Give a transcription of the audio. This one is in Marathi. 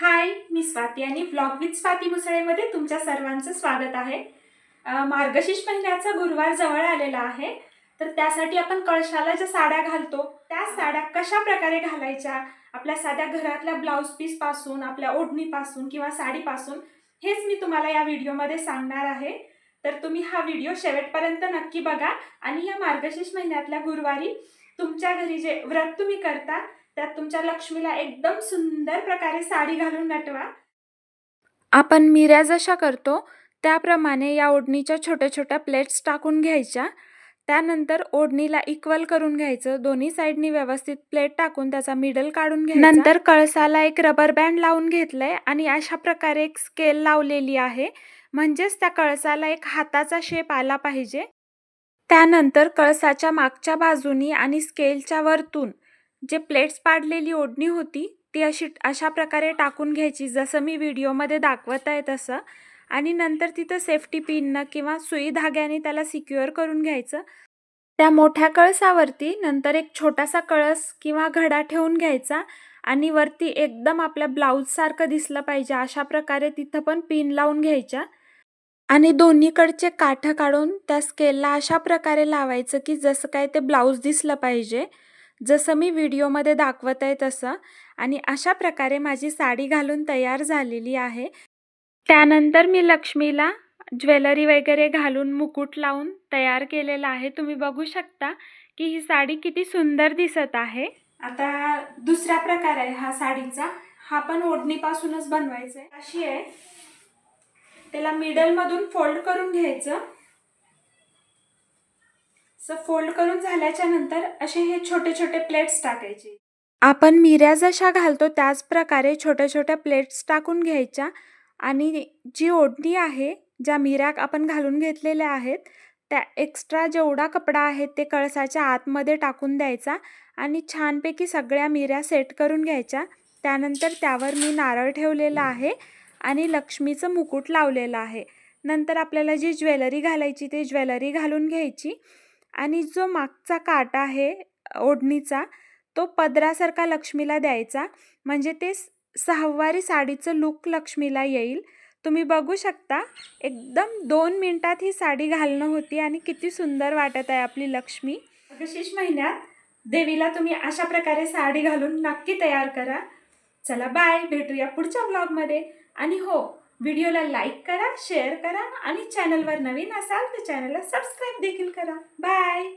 हाय मी स्वाती आणि ब्लॉग विथ स्वाती मुसळेमध्ये तुमच्या सर्वांचं स्वागत आहे. मार्गशीर्ष महिन्याचा गुरुवार जवळ आलेला आहे. तर त्यासाठी आपण कळशाला ज्या साड्या घालतो त्या साड्या कशा प्रकारे घालायच्या आपल्या साध्या घरातल्या ब्लाऊज पीसपासून आपल्या ओढणीपासून किंवा साडीपासून हेच मी तुम्हाला या व्हिडिओमध्ये सांगणार आहे. तर तुम्ही हा व्हिडिओ शेवटपर्यंत नक्की बघा आणि या मार्गशीर्ष महिन्यातल्या गुरुवारी तुमच्या घरी जे व्रत तुम्ही करता त्यात तुमच्या लक्ष्मीला एकदम सुंदर प्रकारे साडी घालून नटवा आपण मिऱ्या जशा करतो त्याप्रमाणे या ओढणीच्या छोट्या छोट्या प्लेट्स टाकून घ्यायच्या. त्यानंतर ओढणीला इक्वल करून घ्यायचं. दोन्ही साईडनी व्यवस्थित प्लेट टाकून त्याचा मिडल काढून घ्यायचा. नंतर कळसाला एक रबर बँड लावून घेतलंय आणि अशा प्रकारे एक स्केल लावलेली आहे. म्हणजेच त्या कळसाला एक हाताचा शेप आला पाहिजे. त्यानंतर कळसाच्या मागच्या बाजूनी आणि स्केलच्या वरतून जे प्लेट्स पाडलेली ओढणी होती ती अशी अशा प्रकारे टाकून घ्यायची. जसं मी व्हिडिओमध्ये दाखवत आहे तसं. आणि नंतर तिथं सेफ्टी पिननं किंवा सुई धाग्याने त्याला सिक्युअर करून घ्यायचं. त्या मोठ्या कळसावरती नंतर एक छोटासा कळस किंवा घडा ठेवून घ्यायचा. आणि वरती एकदम आपल्या ब्लाऊजसारखं दिसलं पाहिजे. अशा प्रकारे तिथं पण पिन लावून घ्यायच्या. आणि दोन्हीकडचे काठं काढून त्या स्केलला अशा प्रकारे लावायचं की जसं काय ते ब्लाऊज दिसलं पाहिजे. जसं मी व्हिडिओमध्ये दाखवत आहे तसं. आणि अशा प्रकारे माझी साडी घालून तयार झालेली आहे. त्यानंतर मी लक्ष्मीला ज्वेलरी वगैरे घालून मुकुट लावून तयार केलेला आहे. तुम्ही बघू शकता की ही साडी किती सुंदर दिसत आहे. आता दुसरा प्रकार आहे हा साडीचा. हा पण ओढणीपासूनच बनवायचा आहे. अशी आहे. त्याला मिडलमधून फोल्ड करून घ्यायचं. असं फोल्ड करून झाल्याच्यानंतर असे हे छोटे छोटे प्लेट्स टाकायचे. आपण मिऱ्या जशा घालतो त्याच प्रकारे छोट्या छोट्या प्लेट्स टाकून घ्यायच्या आणि जी ओढणी आहे ज्या मिऱ्या आपण घालून घेतलेल्या आहेत त्या एक्स्ट्रा जेवढा कपडा आहे ते कळसाच्या आतमध्ये टाकून द्यायचा आणि छानपैकी सगळ्या मिऱ्या सेट करून घ्यायच्या. त्यानंतर त्यावर मी नारळ ठेवलेला आहे आणि लक्ष्मीचं मुकुट लावलेलं आहे. नंतर आपल्याला जी ज्वेलरी घालायची ती ज्वेलरी घालून घ्यायची. आणि जो मागचा काटा आहे ओढणीचा तो पदरासारखा लक्ष्मीला द्यायचा. म्हणजे ते सहावारी साडीचं लुक लक्ष्मीला येईल. तुम्ही बघू शकता एकदम दोन मिनटात ही साडी घालणं होती आणि किती सुंदर वाटत आहे आपली लक्ष्मी. विशेष महिन्यात देवीला तुम्ही अशा प्रकारे साडी घालून नक्की तयार करा. चला बाय भेटूया पुढच्या ब्लॉगमध्ये आणि हो व्हिडिओला लाईक करा शेअर करा आणि चॅनलवर नवीन असाल तर चॅनलला सबस्क्राईब देखील करा. बाय!